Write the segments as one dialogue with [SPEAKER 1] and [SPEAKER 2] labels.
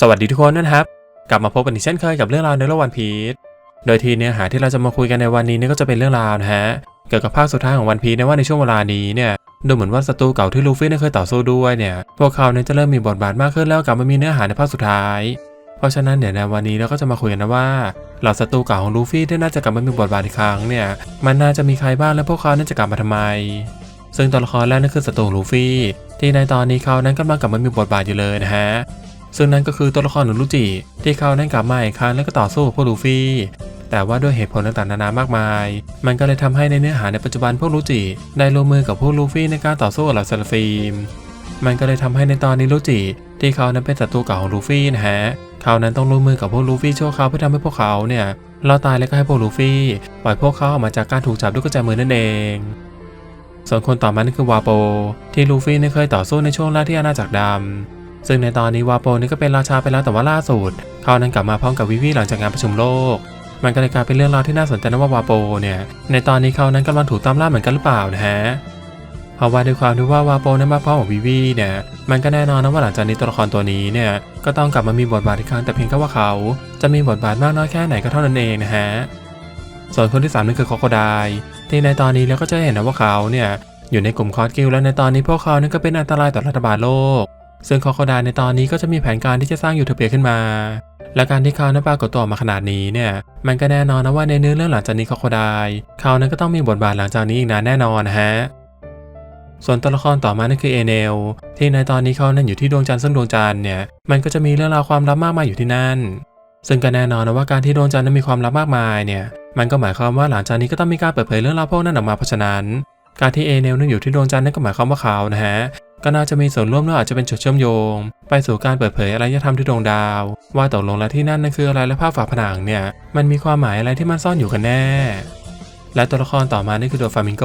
[SPEAKER 1] สวัสดีทุกคนนะครับ กลับมาพบกันอีกเช่นเคยกับเรื่องราวในโลกวันพีชโดยทีเนื้อหาที่เราจะมาคุยกันในวันนี้นี่ก็จะเป็นเรื่องราวนะฮะเกี่ยวกับภาคสุดท้ายของวันพีชนะว่าในช่วงเวลานี้เนี่ยดูเหมือนว่าศัตรูเก่าที่ลูฟี่เนี่เคยต่อสู้ด้วยเนี่ยพวกเขาเนี่ยจะเริ่มมีบทบาทมากขึ้นแล้วกลับมามีเนื้อหาในภาคสุดท้าย เพราะฉะนั้นเดี๋ยวในวันนี้เราก็จะมาคุยกันนะว่าเหล่าศัตรูเก่าของลูฟี่ที่น่าจะกลับมามีบทบาทอีกครั้งเนี่ยมันน่าจะมีใครบ้างและพวกเขาน่าจะกลับมาทำไม ซึ่งตัวละครแรกนั่นคือศัตรูลูฟี่ที่ในตอนนี้เขานั้นกำลังกลับมามีบทบาทอยู่เลยนะฮะ ซึ่งนั่นก็คือตัวละครหนุรุจิ ที่เขานั้นกลับมาอีกครั้งแล้วก็ต่อสู้กับพวกลูฟี่ แต่ว่าด้วยเหตุผลต่างๆนานามากมาย มันก็เลยทำให้ในเนื้อหาในปัจจุบันพวกลูจิได้ร่วมมือกับพวกลูฟี่ในการต่อสู้กับเหล่าซาลฟีมมันก็เลยทำให้ในตอนนี้ลูจิที่เขานั้นเป็นศัตรูเก่าของลูฟี่นะฮะเขานั้นต้องร่วมมือกับพวกลูฟี่ชั่วคราวเพื่อทำให้พวกเขาเนี่ยรอดตายและก็ให้พวกลูฟี่ปล่อยพวกเขาออกมาจากการถูกจับด้วยกุญแจมือนั่นเอง ส่วนคนต่อมานั่นคือวาโป ที่ลูฟี่เนี่ยเคยต่อสู้ในช่วงแรกที่อาณาจักรดำ ซึ่งในตอนนี้วาโปนี่ก็เป็นราชาไปแล้วแต่ว่าล่าสุด เขานั้นกลับมาพร้อมกับวิวีหลังจากงานประชุมโลก มันก็เลยกลายเป็นเรื่องราวที่น่าสนใจนะว่าวาโปเนี่ยในตอนนี้เขานั้นกำลังถูกตามล่าเหมือนกันหรือเปล่านะฮะเพราะว่าด้วยความที่ว่าวาโปนั้นมาพร้อมกับวิวีเนี่ยมันก็แน่นอนนะว่าหลังจากนี้ตัวละครตัวนี้เนี่ยก็ต้องกลับมามีบทบาทอีกครั้งแต่เพียงแค่ว่าเขา จะมีบทบาทมากน้อยแค่ไหนก็เท่านั้นเองนะฮะส่วนคนที่สามนั่นคือคอโคไดที่ในตอนนี้เราก็จะเห็นนะว่าเขาเนี่ยอยู่ในกลุ่มคอร์สกิลและในตอนนี้พวกเขานั้นก็เป็นอันตรายต่อรัฐบาลโลก ซึ่งคอคไดในตอนนี้ก็จะมีแผนการที่จะสร้างยูโทเปียขึ้นมา และการที่เขานั้นปรากฏตัวมาขนาดนี้เนี่ย มันก็แน่นอนนะว่าในเนื้อเรื่องหลังจากนี้คอคไดเขานั้นก็ต้องมีบทบาทหลังจากนี้อีกนานแน่นอนฮะส่วนตัวละครต่อมานั่นคือเอเนลที่ในตอนนี้เขานั้นอยู่ที่ดวงจันทร์ซึ่งดวงจันทร์เนี่ยมันก็จะมีเรื่องราวความลับมากมายอยู่ที่นั่น ซึ่งก็แน่นอนนะว่าการที่ดวงจันทร์นั้นมีความลับมากมายเนี่ยมันก็หมายความว่าหลังจากนี้ก็ต้องมีการเปิดเผยเรื่องราวพวกนั้นออกมาเพราะฉะนั้น การที่เอเนลนั้นอยู่ที่ดวงจันทร์นั่นก็หมายความว่าเขานะฮะ ก็น่าจะมีส่วนร่วมและอาจจะเป็นจุดเชื่อมโยง ไปสู่การเปิดเผยอารยธรรมที่ดวงดาว ว่าตกลงแล้วที่นั่นนั่นคืออะไรและภาพฝาผนังเนี่ย มันมีความหมายอะไรที่มันซ่อนอยู่กันแน่ และตัวละครต่อมานี่คือตัวฟามิงโก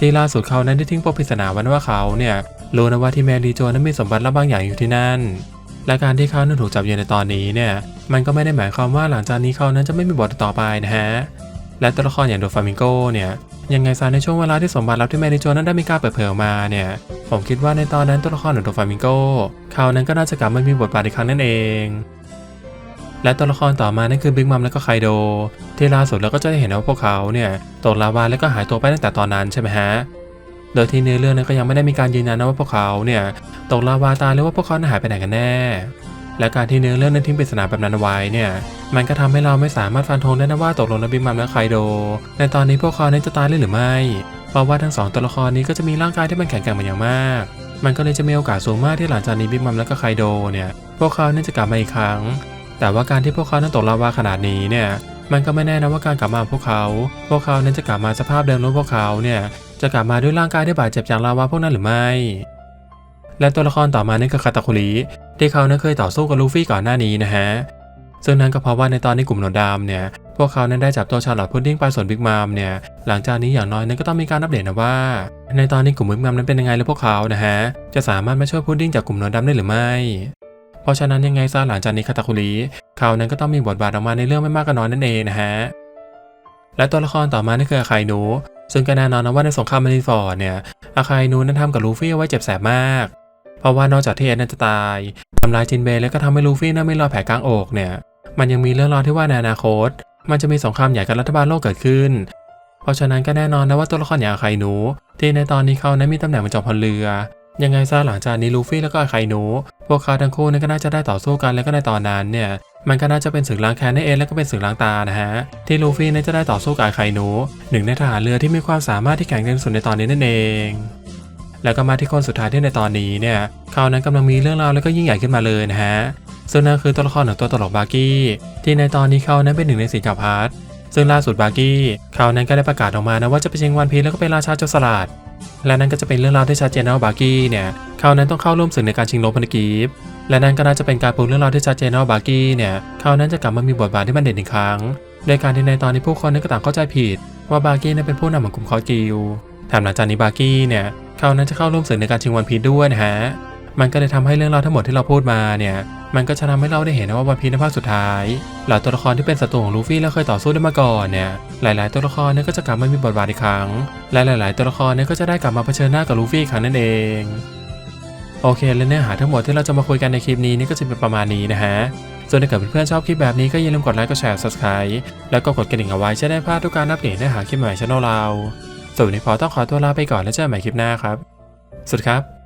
[SPEAKER 1] ที่ล่าสุดเขานั้นได้ทิ้งปมปริศนาไว้ว่าเขาเนี่ยรู้นะว่าที่แมรีโจนั้นมีสมบัติลับบางอย่างอยู่ที่นั่น และการที่เขานั้นถูกจับอยู่ในตอนนี้เนี่ยมันก็ไม่ได้หมายความว่าหลังจากนี้เขานั้นจะไม่มีบทต่อไปนะฮะและตัวละครอย่างโดฟามิงโกเนี่ย ยังไงซะในช่วงเวลาที่สมบัติลับที่แมริโจนั้นได้มีการเปิดเผยออกมาเนี่ย ผมคิดว่าในตอนนั้นตัวละครของโดฟามิงโกเขานั้นก็น่าจะกลับมามีบทบาทอีกครั้งนั่นเองและตัวละครต่อมานั่นคือบิ๊กมัมและก็ไคโด ที่ล่าสุดเราก็จะได้เห็นว่าพวกเขาเนี่ยตกลาวาแล้วก็หายตัวไปตั้งแต่ตอนนั้นใช่ไหมฮะ โดยที่เนื้อเรื่องนั้นก็ยังไม่ได้มีการยืนยันนะว่าพวกเขาเนี่ยตกลาวาตายหรือว่าพวกเขาหายไปไหนกันแน่ และการที่เนื้อเรื่องนั้นทิ้งปริศนาแบบนั้นไว้เนี่ยมันก็ทำให้เราไม่สามารถฟันธงได้นะว่าตกลงแล้วบิ๊กมัมและไคโด ในตอนนี้พวกเขานั้นจะตายหรือไม่ เพราะว่าทั้งสองตัวละครนี้ก็จะมีร่างกายที่มันแข็งแกร่งเป็นอย่างมาก มันก็เลยจะมีโอกาสสูงมากที่หลังจากนี้บิ๊กมัมและก็ไคโดเนี่ยพวกเขาน่าจะกลับมาอีกครั้ง แต่ว่าการที่พวกเขานั้นตกลาวาขนาดนี้เนี่ยมันก็ไม่แน่นะว่าการกลับมาของพวกเขา พวกเขานั้นจะกลับมาสภาพเดิมหรือพวกเขาเนี่ยจะกลับมาด้วยร่างกายที่บาดเจ็บจากลาวาพวกนั้นหรือไม่ และตัวละครต่อมานั่คือคาตาคุริ ที่เขานั้นเคยต่อสู้กับลูฟี่ก่อนหน้านี้นะฮะซึ่งนั่นก็เพราะว่าในตอนนี้กลุ่มหนวดดำเนี่ยพวกเขานั้นได้จับตัวชาร์ลอตพุดดิ้งไปส่วนบิ๊กมัมเนี่ยหลังจากนี้อย่างน้อยนั้นก็ต้องมีการอัปเดตนะว่า ในตอนนี้กลุ่มบิ๊กมัมนั้นเป็นยังไงและพวกเขานะฮะจะสามารถมาช่วยพุดดิ้งจากกลุ่มหนวดดำได้หรือไม่ เพราะฉะนั้นยังไงซะหลังจากนี้คาตาคุริเขานั้นก็ต้องมีบทบาทออกมาในเรื่องไม่มากก็น้อยนั่นเองนะฮะและตัวละครต่อมานี่คืออาคายนูซึ่งก็แน่นอนนะว่าในสงครามมาริฟอร์ดเนี่ยอาคายนูนั้นทำกับลูฟี่ไว้เจ็บแสบมาก เพราะว่านอกจากที่เอ็ดนั้นจะตายทำลายจินเบย์แล้วก็ทำให้ลูฟี่นั้นไม่รอดแผลกลางอกเนี่ย มันยังมีเรื่องราวที่ว่าในอนาคต มันจะมีสงครามใหญ่กับรัฐบาลโลกเกิดขึ้น เพราะฉะนั้นก็แน่นอนนะว่าตัวละครอย่างอาคายนู ที่ในตอนนี้เขานั้นมีตำแหน่งเป็นจอมพลเรือ ยังไงซะหลังจากนี้ลูฟี่แล้วก็อาคายนู พวกเขาทั้งคู่นั้นก็น่าจะได้ต่อสู้กันแล้วก็ในตอนนั้นเนี่ยมันก็น่าจะเป็นศึกล้างแค้นในเองแล้วก็เป็นศึกล้างตานะฮะ ที่ลูฟี่นั้นจะได้ต่อสู้กับอาคายนู หนึ่งในทหารเรือที่มีความสามารถที่แข็งแกร่งสุดในตอนนี้นั่นเอง แล้วก็มาที่คนสุดท้ายที่ในตอนนี้เนี่ยเขานั้นกำลังมีเรื่องราวแล้วก็ยิ่งใหญ่ขึ้นมาเลยนะฮะซึ่งนั่นคือตัวละครของตัวตลกบาร์กี้ที่ในตอนนี้เขานั้นเป็นหนึ่งในสีจักรพรรดิซึ่งล่าสุดบาร์กี้เขานั้นก็ได้ประกาศออกมานะว่าจะไปชิงวันพีแล้วก็เป็นราชาโจรสลัดและนั่นก็จะเป็นเรื่องราวที่ชัดเจนนะว่าบาร์กี้เนี่ยเขานั้นต้องเข้าร่วมศึกในการชิงโลพันธกีฟและนั่นก็น่าจะเป็นการปูเรื่องราวที่ชัดเจนนะว่าบาร์กี้เนี่ยเขานั้นจะกลับมามีบทบาทที่มันเด่นอีกครั้งโดยการที่ในตอนนี้ผู้คนนั้นก็ต่างเข้าใจผิด ว่าบาร์กี้นั้นเป็นผู้นำของกลุ่มคอร์กิลแถมหลังจากนี้บาร์กี้เนี่ย เขานั้นจะเข้าร่วมสึกในการชิงวันพีชด้วยนะฮะมันก็เลยทำให้เรื่องราวทั้งหมดที่เราพูดมาเนี่ย มันก็จะทำให้เราได้เห็นว่าวันพีในภาคสุดท้ายหลายตัวละครที่เป็นศัตรูของลูฟี่แล้วเคยต่อสู้ด้วยมาก่อนเนี่ย หลาย ๆ ตัวละครเนี่ยก็จะกลับมามีบทบาทอีกครั้ง และหลาย ๆ ตัวละครเนี่ยก็จะได้กลับมาเผชิญหน้ากับลูฟี่ครั้งนั่นเอง โอเค และเนื้อหาทั้งหมดที่เราจะมาคุยกันในคลิปนี้นี่ก็จะเป็นประมาณนี้นะฮะส่วนถ้าเกิดเพื่อนๆชอบคลิปแบบนี้ก็อย่าลืมกดไลค์ กดแชร์ subscribe แล้วก็กดกระดิ่งเอาไว้จะได้พลาดทุกการอัปเดตเนื้อหาคลิปใหม่ช่องเรา ส่วนนี้พอต้องขอตัวลาไปก่อนแล้วเจอกันใหม่คลิปหน้าครับ สุดครับ